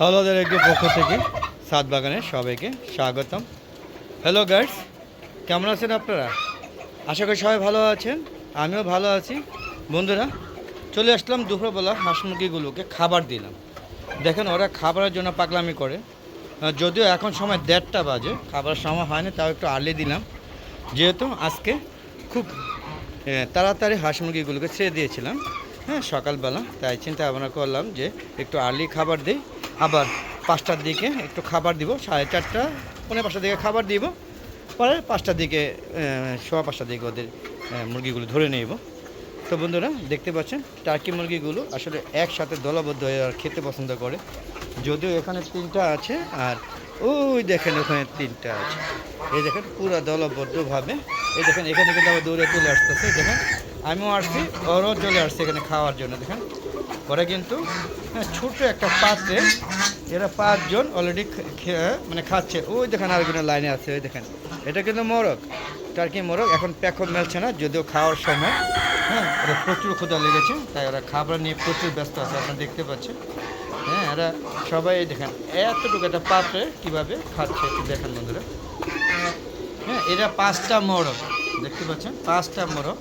হলদের একটি পক্ষ থেকে সাত বাগানে সবাইকে স্বাগতম। হ্যালো গাইডস কেমন আছেন আপনারা? আশা করি সবাই ভালো আছেন, আমিও ভালো আছি। বন্ধুরা, চলে আসলাম দুপুরবেলা হাঁস মুরগিগুলোকে খাবার দিলাম। দেখেন ওরা খাবারের জন্য পাগলামি করে। যদিও এখন সময় দেড়টা বাজে খাবার সময় হয়নি, তাও একটু আর্লি দিলাম। যেহেতু আজকে খুব তাড়াতাড়ি হাঁস মুরগিগুলোকে ছেড়ে দিয়েছিলাম। হ্যাঁ সকালবেলা, তাই চিন্তা ভাবনা করলাম যে একটু আর্লি খাবার দিই। আবার পাঁচটার দিকে একটু খাবার দিব, সাড়ে চারটা পনেরো পাঁচটার দিকে খাবার দিব। পরে পাঁচটার দিকে সোয়া পাঁচটার দিকে ওদের মুরগিগুলো ধরে নেব। তো বন্ধুরা, দেখতে পাচ্ছেন, টার্কি মুরগিগুলো আসলে একসাথে দলবদ্ধ হয়ে আর খেতে পছন্দ করে। যদিও এখানে তিনটা আছে, আর ওই দেখেন ওখানে তিনটা আছে। এই দেখেন, পুরো দলবদ্ধভাবে। এই দেখেন, এখানে কিন্তু আবার দৌড়ে চলে আসতেছে। দেখেন, আমিও আসছি, ওরও চলে আসছে এখানে খাওয়ার জন্য। দেখেন ওরা কিন্তু ছোট একটা পাত্রে এরা পাঁচজন অলরেডি মানে খাচ্ছে। ওই দেখেন আরেকজনের লাইনে আছে, ওই দেখেন। এটা কিন্তু মোরগ। টার্কি মোরগ, এখন প্যাকও মেলছে না, যদিও খাওয়ার সময়। হ্যাঁ ওরা প্রচুর ক্ষুধা লেগেছে, তাই ওরা খাবার নিয়ে প্রচুর ব্যস্ত আছে, আপনারা দেখতে পাচ্ছেন। হ্যাঁ এরা সবাই দেখেন, এতটুকু একটা পাত্রে কীভাবে খাচ্ছে একটু দেখেন বন্ধুরা। হ্যাঁ এটা পাঁচটা মোরগ, দেখতে পাচ্ছেন? পাঁচটা মোরগ,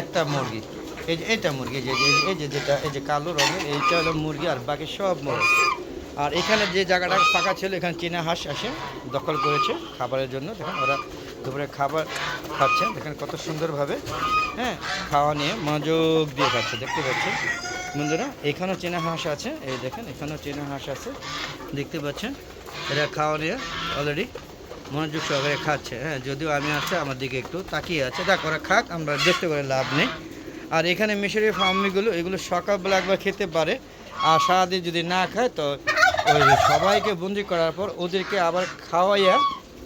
একটা মুরগি। এই যে এটা মুরগি যে, এই- এই যে যেটা, এই যে কালো রঙের, এইটা হলো মুরগি আর বাকি সব মুরগি। আর এখানে যে জায়গাটা ফাঁকা ছিল, এখানে চীনা হাঁস আসে, দখল করেছে খাবারের জন্য। দেখেন ওরা দুপুরে খাবার খাচ্ছে। দেখেন কত সুন্দরভাবে হ্যাঁ খাওয়া নিয়ে মনোযোগ দিয়ে খাচ্ছে, দেখতে পাচ্ছেন? বন্ধুরা, এখানেও চীনা হাঁস আছে। এই দেখেন, এখানেও চীনা হাঁস আছে। দেখতে পাচ্ছেন? এরা খাওয়া নিয়ে অলরেডি মনোযোগ সহকারে খাচ্ছে। হ্যাঁ যদিও আমি আছে আমার দিকে একটু তাকিয়ে আছে। দেখ, ওরা খাক, আমরা দেখতে করে লাভ নেই। আর এখানে মিশরি ফার্মিগুলো, এগুলো সকালবেলা একবার খেতে পারে। আর সারাদিন যদি না খায়, তো ওই সবাইকে বন্দি করার পর ওদেরকে আবার খাওয়াইয়া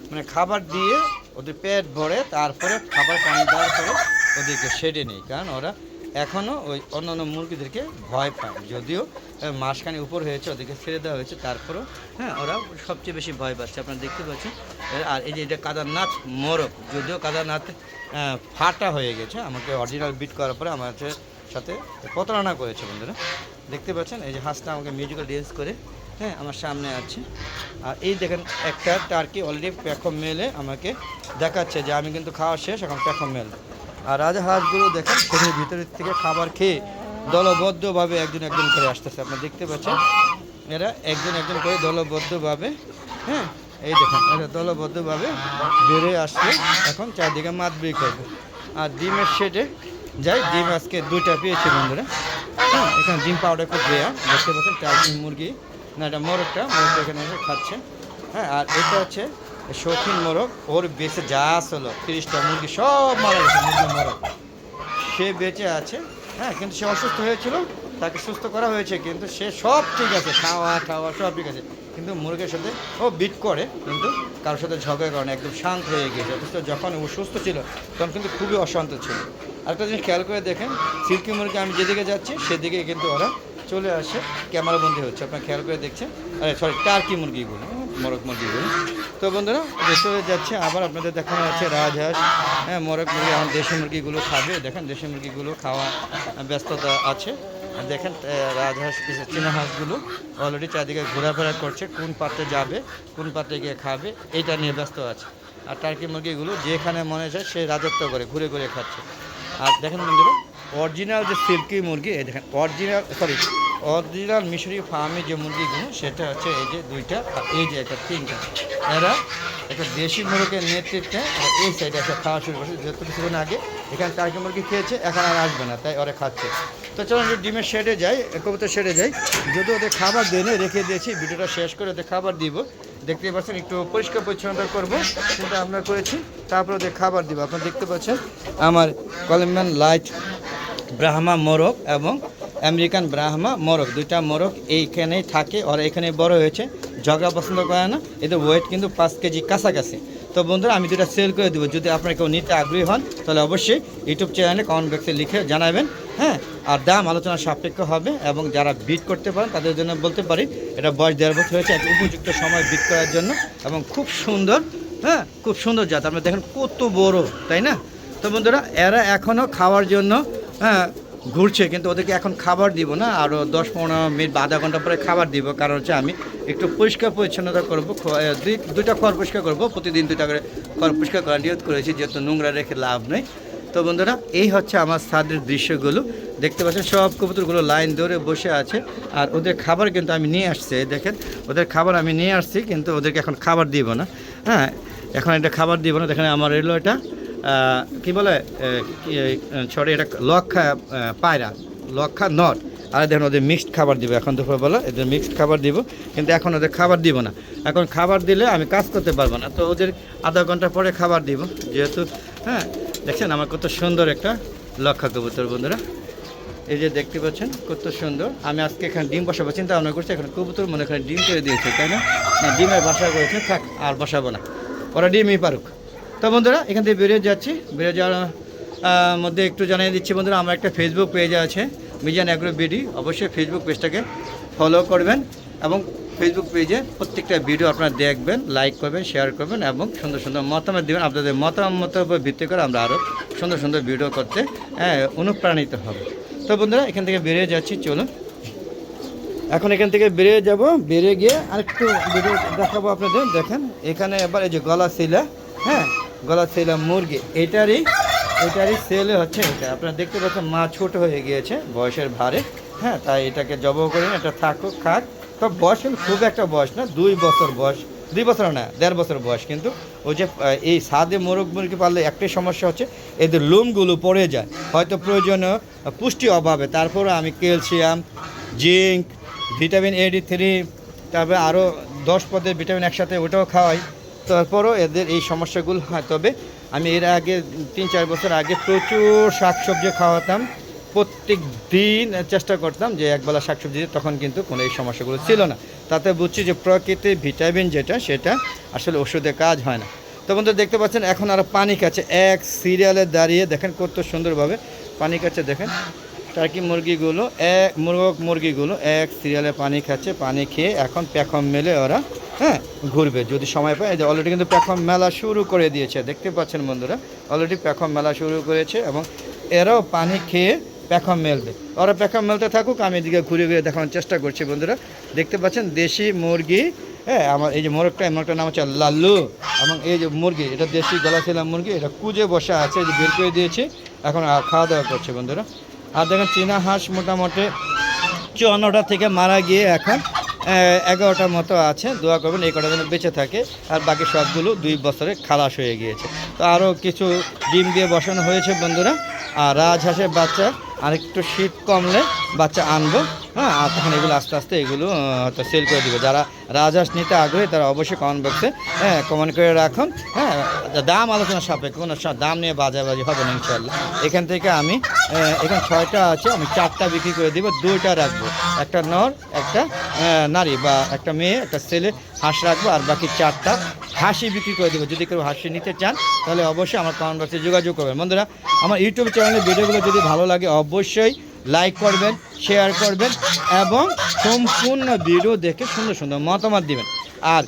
মানে খাবার দিয়ে ওদের পেট ভরে, তারপরে খাবার পানি দেওয়ার পরে ওদেরকে সেরে নেই কারণ ওরা এখনও ওই অন্যান্য মুরগিদেরকে ভয় পায়। যদিও মাসখানি উপর হয়েছে, ওদেরকে ছেড়ে দেওয়া হয়েছে, তারপরেও হ্যাঁ ওরা সবচেয়ে বেশি ভয় পাচ্ছে, আপনারা দেখতে পাচ্ছেন। আর এই যে এটা কাদারনাথ মোরগ, যদিও কাদারনাথ ফাটা হয়ে গেছে, আমাকে অরিজিনাল বিট করার পরে আমার সাথে প্রতারণা করেছে বন্ধুরা। দেখতে পাচ্ছেন, এই যে হাঁসটা আমাকে মিউজিক্যাল ড্যান্স করে হ্যাঁ আমার সামনে আছে। আর এই দেখেন, একটা টার্কি অলরেডি প্যাখম মেলে আমাকে দেখাচ্ছে যে আমি কিন্তু খাওয়া শেষ, এখন প্যাখম মেল আর রাজা হাঁসগুলো দেখেন সেটির ভিতরের থেকে খাবার খেয়ে দলবদ্ধভাবে একজন একজন করে আসতেছে। আপনারা দেখতে পাচ্ছেন, এরা একজন একজন করে দলবদ্ধভাবে হ্যাঁ এই দেখেন, এরা দলবদ্ধভাবে বেড়ে আসছে। এখন চারদিকে মাতবি করবে। আর ডিমের শেডে, যাই, ডিম আজকে দুইটা পেয়েছে বন্ধুরা। হ্যাঁ এখানে ডিম পাউডার খুব রেয়ার দেখতে পাচ্ছেন টার্কি মুরগি, না, এটা মোরগটা মোরগটা এখানে খাচ্ছে। হ্যাঁ আর এটা হচ্ছে শৌখিন মোরগ, ওর বেঁচে যা আসলো, তিরিশটা মুরগি সব মারা গেছে মুরগি মোরগ। সে বেঁচে আছে হ্যাঁ কিন্তু সে অসুস্থ হয়েছিল, তাকে সুস্থ করা হয়েছে, কিন্তু সে সব ঠিক আছে, খাওয়া খাওয়া, সব ঠিক আছে। কিন্তু মুরগের সাথে ও বিট করে, কিন্তু কারোর সাথে ঝগড়া করে না একদম শান্ত হয়ে গিয়েছে, অথচ যখন ও সুস্থ ছিল, তখন কিন্তু খুবই অশান্ত ছিল। আরেকটা জিনিস খেয়াল করে দেখেন, সিল্কি মুরগি আমি যেদিকে যাচ্ছি, সেদিকে কিন্তু ওরা চলে আসে। ক্যামেরাবন্দি হচ্ছে, আপনার খেয়াল করে দেখছেন। আরে সরি টার্কি মুরগিগুলো মোরগ মুরগিগুলো তো বন্ধুরা চলে যাচ্ছে, আবার আপনাদের দেখানো হচ্ছে রাজহাঁস। হ্যাঁ মরক মুরগি, এখন দেশি মুরগিগুলো খাবে। দেখেন, দেশি মুরগিগুলো খাওয়া ব্যস্ততা আছে। দেখেন রাজহাঁস চীনা হাঁসগুলো অলরেডি চারদিকে ঘোরাফেরা করছে, কোন পাত্রে যাবে, কোন পাত্রে গিয়ে খাবে, এটা নিয়ে ব্যস্ত আছে। আর টার্কি মুরগিগুলো যেখানে মনে চায়, সে রাজত্ব করে, ঘুরে ঘুরে খাচ্ছে। আর দেখেন বন্ধুরা অরিজিনাল যে সিল্কি মুরগি, এই দেখেন, অরিজিনাল সরি অরিজিনাল মিশরি ফার্মে যে মুরগিগুলো, সেটা হচ্ছে এই যে দুইটা আর এই যে একটা তিনটা। এরা একটা দেশি মুরগের নেতৃত্বে এই সাইডে একটা খাওয়া শুরু করছে। যেহেতু কিছুক্ষণ আগে এখানে টার্কি মুরগি খেয়েছে, এখন আর আসবে না, তাই ওরা খাচ্ছে। তো চলো একটু ডিমের শেডে যাই, কবুতর শেডে যাই। যদি ওদের খাবার দেনে রেখে দিয়েছি, ভিডিওটা শেষ করে ওদের খাবার দিব। দেখতে পাচ্ছেন, একটু পরিষ্কার পরিচ্ছন্নতা করব, সেটা আমরা করেছি। তারপর ওদের খাবার দিব। আপনারা দেখতে পাচ্ছেন, আমার কলম্বিয়ান লাইট ব্রাহ্মা মোরগ এবং আমেরিকান ব্রাহ্মা মোরগ, দুইটা মোরগ এইখানেই থাকে আর এখানে বড় হয়েছে, ঝগড়া পছন্দ করে না, এদের ওয়েট কিন্তু পাঁচ কেজি কাছাকাছি। তো বন্ধুরা, আমি দুটা সেল করে দেবো, যদি আপনারা কেউ নিতে আগ্রহী হন, তাহলে অবশ্যই ইউটিউব চ্যানেলে কমেন্ট বক্সে লিখে জানাবেন হ্যাঁ? আর দাম, আলোচনা সাপেক্ষ হবে এবং যারা বিট করতে পারেন, তাদের জন্য বলতে পারি, এটা বয়স দেড় বছর হয়েছে, এক উপযুক্ত সময় বিট করার জন্য এবং খুব সুন্দর হ্যাঁ? খুব সুন্দর জাত। আপনারা দেখেন কত বড়, তাই না? তো বন্ধুরা, এরা এখনও খাওয়ার জন্য হ্যাঁ ঘুরছে, কিন্তু ওদেরকে এখন খাবার দিব না আরও দশ পনেরো মিনিট বা আধা ঘণ্টা পরে খাবার দিব। কারণ হচ্ছে আমি একটু পরিষ্কার পরিচ্ছন্নতা করব দুই দুইটা খড় পরিষ্কার করব, প্রতিদিন দুইটা করে খড় পরিষ্কার করার নিয়ত করেছি, যেহেতু নোংরা রেখে লাভ নেই। তো বন্ধুরা, এই হচ্ছে আমার ছাদের দৃশ্যগুলো। দেখতে পাচ্ছেন, সব কবুতরগুলো লাইন ধরে বসে আছে। আর ওদের খাবার কিন্তু আমি নিয়ে আসছি দেখেন, ওদের খাবার আমি নিয়ে আসছি, কিন্তু ওদেরকে এখন খাবার দিব না। হ্যাঁ এখন এটা খাবার দিব না, দেখেন আমার এলো এটা। কি বলে ছড়ে এটা লক্ষা পায়রা, লক্ষা নট আর দেখেন ওদের মিক্সড খাবার দিব, এখন দুপুরবেলা এদের মিক্সড খাবার দিব, কিন্তু এখন ওদের খাবার দিব না। এখন খাবার দিলে আমি কাজ করতে পারব না, তো ওদের আধা ঘণ্টা পরে খাবার দিব, যেহেতু হ্যাঁ দেখছেন আমার কত সুন্দর একটা লক্ষা কবুতর বন্ধুরা। এই যে দেখতে পাচ্ছেন, কত সুন্দর। আমি আজকে এখানে ডিম বসাবো, চিন্তা ভাবনা করছি, এখানে কবুতর মনে এখানে ডিম করে দিয়েছে, তাই না, ডিমের বাসা করেছে, থাক, আর বসাবো না। ওরা ডিমই পারুক। তো বন্ধুরা এখান থেকে বেরিয়ে যাচ্ছি। বেরিয়ে যাওয়ার মধ্যে একটু জানিয়ে দিচ্ছি বন্ধুরা আমার একটা ফেসবুক পেজ আছে মিজান অ্যাগ্রো বিডি অবশ্যই ফেসবুক পেজটাকে ফলো করবেন এবং ফেসবুক পেজে প্রত্যেকটা ভিডিও আপনারা দেখবেন লাইক করবেন শেয়ার করবেন এবং সুন্দর সুন্দর মতামত দেবেন। আপনাদের মতামতের উপর ভিত্তি করে আমরা আরও সুন্দর সুন্দর ভিডিও করতে হ্যাঁ, অনুপ্রাণিত হব। তো বন্ধুরা এখান থেকে বেরিয়ে যাচ্ছি চলুন। এখন এখান থেকে বেরিয়ে যাব বেরিয়ে গিয়ে আরেকটু ভিডিও দেখাবো আপনাদের। দেখেন এখানে এবার এই যে গলা শিলা হ্যাঁ গলা শিলা মুরগি, এটারই এটারই সেল হচ্ছে এটা। আপনারা দেখতে পাচ্ছেন, মা ছোট হয়ে গিয়েছে, বয়সের ভারে হ্যাঁ তাই এটাকে জব করে এটা থাকুক, খাক। তো বয়স খুব একটা বয়স না, দুই বছর বয়স, দুই বছর না, দেড় বছর বয়স কিন্তু। ওই যে এই সাদে মোরগ মুরগি পাললে একটাই সমস্যা হচ্ছে, এদের লোমগুলো পড়ে যায়। হয়তো প্রয়োজনীয় পুষ্টি অভাবে। তারপরে আমি calcium, zinc, vitamin AD three তারপরে আরও দশ পদের ভিটামিন একসাথে ওটাও খাওয়াই। তারপরও এদের এই সমস্যাগুলো হয়। তবে আমি এর আগে তিন চার বছর আগে প্রচুর শাকসবজি খাওয়াতাম। প্রত্যেক দিন চেষ্টা করতাম যে একবেলা শাকসবজি তখন কিন্তু কোনো এই সমস্যাগুলো ছিল না। তাতে বুঝছি যে প্রকৃতির ভিটামিন যেটা, সেটা আসলে ওষুধে কাজ হয় না। তো বন্ধু দেখতে পাচ্ছেন, এখন আরও পানি কাছে। এক সিরিয়ালে দাঁড়িয়ে দেখেন কত সুন্দরভাবে পানি খাচ্ছে দেখেন। টার্কি মুরগিগুলো, এক মুরগ মুরগিগুলো এক সিরিয়ালে পানি খাচ্ছে, পানি খেয়ে এখন প্যাখম মেলে ওরা হ্যাঁ ঘুরবে। যদি সময় পায় অলরেডি কিন্তু প্যাখম মেলা শুরু করে দিয়েছে, দেখতে পাচ্ছেন বন্ধুরা? অলরেডি প্যাখম মেলা শুরু করেছে এবং এরাও পানি খেয়ে প্যাখম মেলবে। ওরা প্যাখম মেলতে থাকুক, আমি এদিকে ঘুরে ঘুরে দেখানোর চেষ্টা করছি বন্ধুরা। দেখতে পাচ্ছেন, দেশি মুরগি হ্যাঁ আমার এই যে মোরগটা মোরগটার নাম হচ্ছে লাল্লু, এবং এই যে মুরগি, এটা দেশি গলাছিলা মুরগি, এটা কুজে বসা আছে যে বের করে দিয়েছি, এখন আর খাওয়া দাওয়া করছে বন্ধুরা। আর দেখেন চীনা হাঁস মোটামুটি চুয়ান্নটা থেকে মারা গিয়ে এখন এগারোটার মতো আছে। দোয়া করবেন, এই কটা যেন বেঁচে থাকে। আর বাকি সবগুলো দুই বছরে খালাস হয়ে গিয়েছে। তো আরও কিছু ডিম দিয়ে বসানো হয়েছে বন্ধুরা। আর রাজহাঁসের বাচ্চা, আর একটু শীত কমলে বাচ্চা আনব হ্যাঁ আর তখন এগুলো আস্তে আস্তে এগুলো হয়তো সেল করে দিব। যারা রাজহাঁস নিতে আগ্রহী, তারা অবশ্যই কমেন্ট বক্সে হ্যাঁ কমেন্ট করে রাখুন হ্যাঁ দাম আলোচনা সাপেক্ষে, কোনো দাম নিয়ে বাজাবাজি হবে না ইনশাল্লাহ এখান থেকে আমি এখানে ছয়টা আছে, আমি চারটা বিক্রি করে দিব, দুইটা রাখব। একটা নর, একটা নারী বা একটা মেয়ে, একটা ছেলে, হাঁস রাখব, আর বাকি চারটা হাসি বিক্রি করে দেবো। যদি কেউ হাসি নিতে চান, তাহলে অবশ্যই আমার কমেন্ট বক্সে যোগাযোগ করবেন। বন্ধুরা, আমার ইউটিউব চ্যানেলের ভিডিওগুলো যদি ভালো লাগে, অবশ্যই লাইক করবেন শেয়ার করবেন এবং সম্পূর্ণ ভিডিও দেখে সুন্দর সুন্দর মতামত দিবেন। আর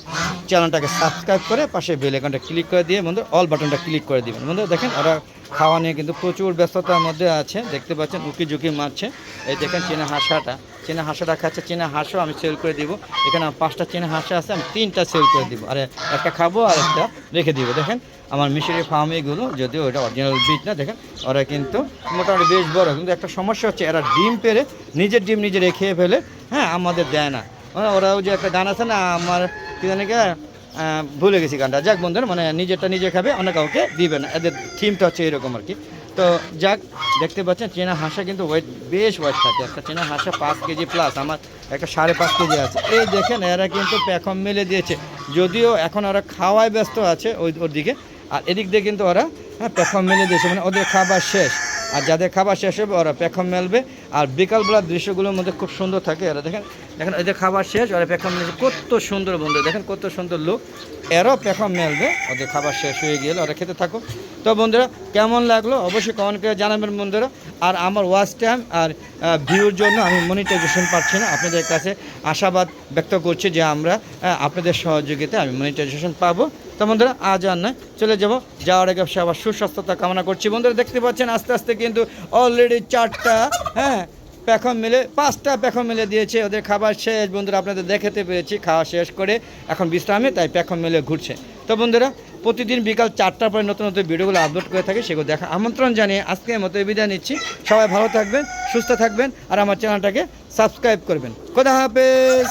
চ্যানেলটাকে সাবস্ক্রাইব করে পাশে বেল আইকনটা ক্লিক করে দিয়ে বন্ধু, অল বাটনটা ক্লিক করে দিবেন। বন্ধু, দেখেন ওরা খাওয়া নিয়ে কিন্তু প্রচুর ব্যস্ততার মধ্যে আছে। দেখতে পাচ্ছেন উকি ঝুঁকি মারছে। এই দেখেন চীনা হাঁসাটা। চীনা হাঁসাটা খাচ্ছে, চীনা হাঁসও আমি সেল করে দিব। এখানে পাঁচটা চীনা হাঁসা আছে, আমি তিনটা সেল করে দিব। আর, একটা খাব আর একটা রেখে দিব। দেখেন, আমার মিশরি ফার্মিগুলো যদিও ওটা অরিজিনাল বীজ না, দেখেন, ওরা কিন্তু মোটামুটি বেশ বড়। কিন্তু একটা সমস্যা হচ্ছে, এরা ডিম পেরে নিজের ডিম নিজে রেখে ফেলে হ্যাঁ আমাদের দেয় না। মানে ওরাও যে একটা গান আছে না, আমার কি জানি কে ভুলে গেছি গানটা। যাক বন্ধুরা মানে নিজেরটা নিজে খাবে, অন্য কাউকে দিবে না। এদের থিমটা হচ্ছে এরকম আর কি। তো যাক, দেখতে পাচ্ছেন, চেনা হাঁসা কিন্তু ওয়েট বেশ ওয়েট থাকে। একটা চেনা হাঁসা পাঁচ কেজি প্লাস আমার একটা সাড়ে পাঁচ কেজি আছে। এই দেখেন, এরা কিন্তু প্যাকম মেলে দিয়েছে। যদিও এখন ওরা খাওয়ায় ব্যস্ত আছে ওই ওর দিকে। আর এদিক দিয়ে কিন্তু ওরা হ্যাঁ প্যাকম মেলে দিয়েছে। মানে ওদের খাবার শেষ। আর যাদের খাবার শেষ হবে, ওরা পেখম মেলবে। আর বিকালবেলার দৃশ্যগুলোর মধ্যে খুব সুন্দর থাকে। এরা দেখেন দেখেন এদের খাবার শেষ, ওরা পেখম মেলবে কত সুন্দর বন্ধু, দেখেন কত সুন্দর লোক। এরাও পেখম মেলবে, ওদের খাবার শেষ হয়ে গেলে, ওরা খেতে থাকো তো বন্ধুরা, কেমন লাগল? অবশ্যই কমেন্ট করে জানাবেন বন্ধুরা। আর আমার ওয়াচ টাইম আর ভিউর জন্য আমি মনিটাইজেশন পাচ্ছি না। আপনাদের কাছে আশাবাদ ব্যক্ত করছি যে আমরা আপনাদের সহযোগিতা আমি মনিটাইজেশন পাবো। তো বন্ধুরা, আজ আর নয়, চলে যাব যাওয়ার আগে সবার সুস্বাস্থ্যতা কামনা করছি। বন্ধুরা, দেখতে পাচ্ছেন, আস্তে আস্তে কিন্তু অলরেডি চারটা হ্যাঁ প্যাখন মিলে, পাঁচটা প্যাখন মিলে দিয়েছে, ওদের খাবার শেষ। বন্ধুরা, আপনাদের দেখাতে পেরেছি, খাওয়া শেষ করে এখন বিশ্রামে, তাই প্যাখন মিলে ঘুরছে। তো বন্ধুরা, প্রতিদিন বিকাল চারটার পরে নতুন নতুন ভিডিওগুলো আপলোড করে থাকি, সেগুলো দেখা আমন্ত্রণ জানিয়ে আজকের মতো বিদায় নিচ্ছি। সবাই ভালো থাকবেন, সুস্থ থাকবেন, আর আমার চ্যানেলটাকে সাবস্ক্রাইব করবেন। খোদা হাফেজ!